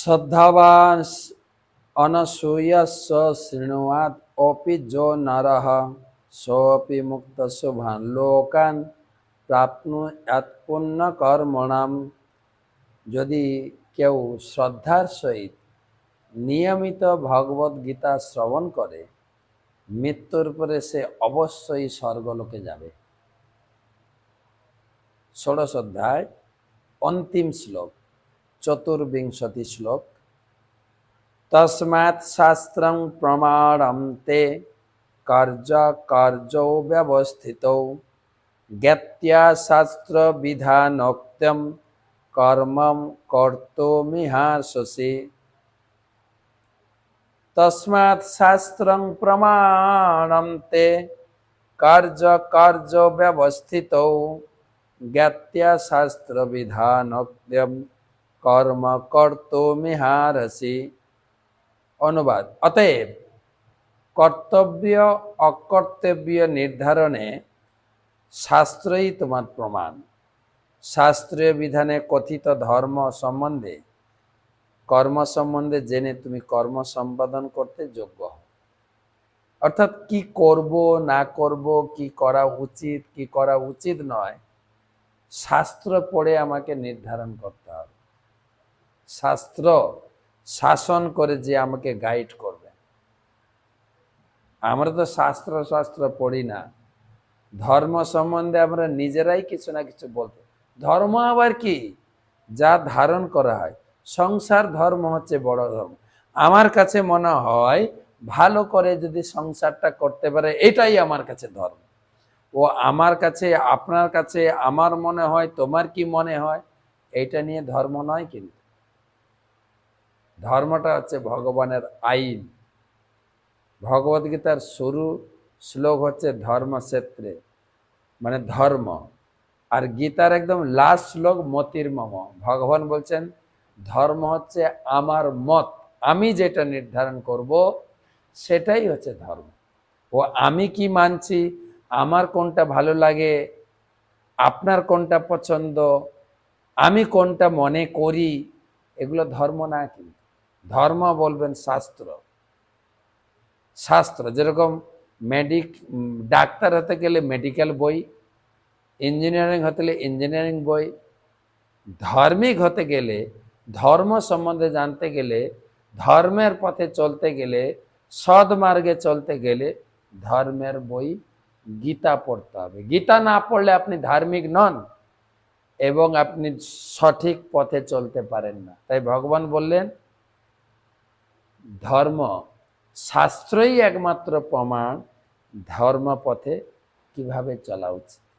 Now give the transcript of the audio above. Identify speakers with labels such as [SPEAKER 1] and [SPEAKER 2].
[SPEAKER 1] শ্রদ্ধাবান অনসূয়স শৃণুয়াত অপি যো নরহ সোপি মুক্ত শুভান লোকান প্রাপ্নুয়াত পুণ্য কর্মণাম যদি কেউ শ্রদ্ধার সহিত নিয়মিত ভগবত গীতা শ্রবণ করে মৃত্যুর পরে সে অবশ্যই স্বর্গলোকে যাবে। ষোড়শ অধ্যায়, অন্তিম শ্লোক। চতুর্বিংশতি শ্লোক। তস্মাৎ শাস্ত্রং প্রমাণম তে কার্য কার্যৌ ব্যবস্থিত। জ্ঞাত্যা শাস্ত্র বিধানোক্তম কর্মম কর্তুমিহাসসি তস্মাৎ শাস্ত্রং প্রমাণম তে কার্য কার্য ব্যবস্থিত। জ্ঞাত্যা শাস্ত্র বিধানোক্তম কর্ম কর্তুমিহারসি অনুবাদ। অতএব, কর্তব্য, অকর্তব্য নির্ধারণে শাস্ত্রই তোমার প্রমাণ। শাস্ত্রীয় বিধানে কথিত ধর্ম সম্বন্ধে, কর্ম সম্বন্ধে জেনে তুমি কর্ম সম্পাদন করতে যোগ্য অর্থাৎ কি করব, না করব, কি করা উচিত, কি করা উচিত নয়, শাস্ত্র পড়ে আমাকে নির্ধারণ করতে হবে। শাস্ত্র শাসন করে যে আমাকে গাইড করবে। আমরা তো শাস্ত্র শাস্ত্র পড়ি না। ধর্ম সম্বন্ধে আমরা নিজেরাই কিছু না কিছু বলতে। ধর্ম আবার কি? যা ধারণ করা হয়। সংসার ধর্ম হচ্ছে বড় ধর্ম। আমার কাছে মনে হয় ভালো করে যদি সংসারটা করতে পারে, এটাই আমার কাছে ধর্ম। ও আমার কাছে, আপনার কাছে, আমার মনে হয়, তোমার কি মনে হয়? এটা নিয়ে ধর্ম নয় কিন্তু। ধর্মটা হচ্ছে ভগবানের আইন। ভগবদ্গীতার শুরু শ্লোক হচ্ছে ধর্মক্ষেত্রে মানে ধর্ম। আর গীতার একদম লাস্ট শ্লোক মতির মম। ভগবান বলছেন, ধর্ম হচ্ছে আমার মত। আমি যেটা নির্ধারণ করব, সেটাই হচ্ছে ধর্ম। ও আমি কি মানছি? আমার কোনটা ভালো লাগে? আপনার কোনটা পছন্দ? আমি কোনটা মনে করি? এগুলো ধর্ম না কিন্তু। ধর্ম বলবেন শাস্ত্র। শাস্ত্র, যেরকম মেডিক ডাক্তার হতে গেলে মেডিকেল বই ইঞ্জিনিয়ারিং হতে গেলে ইঞ্জিনিয়ারিং বই, ধার্মিক হতে গেলে, ধর্ম সম্বন্ধে জানতে গেলে, ধর্মের পথে চলতে গেলে, সৎ মার্গে চলতে গেলে ধর্মের বই গীতা পড়তে হবে। গীতা না পড়লে আপনি ধার্মিক নন এবং আপনি সঠিক পথে চলতে পারেন না। তাই ভগবান বললেন ধর্ম শাস্ত্রই একমাত্র প্রমাণ ধর্ম পথে কীভাবে চলা উচিত।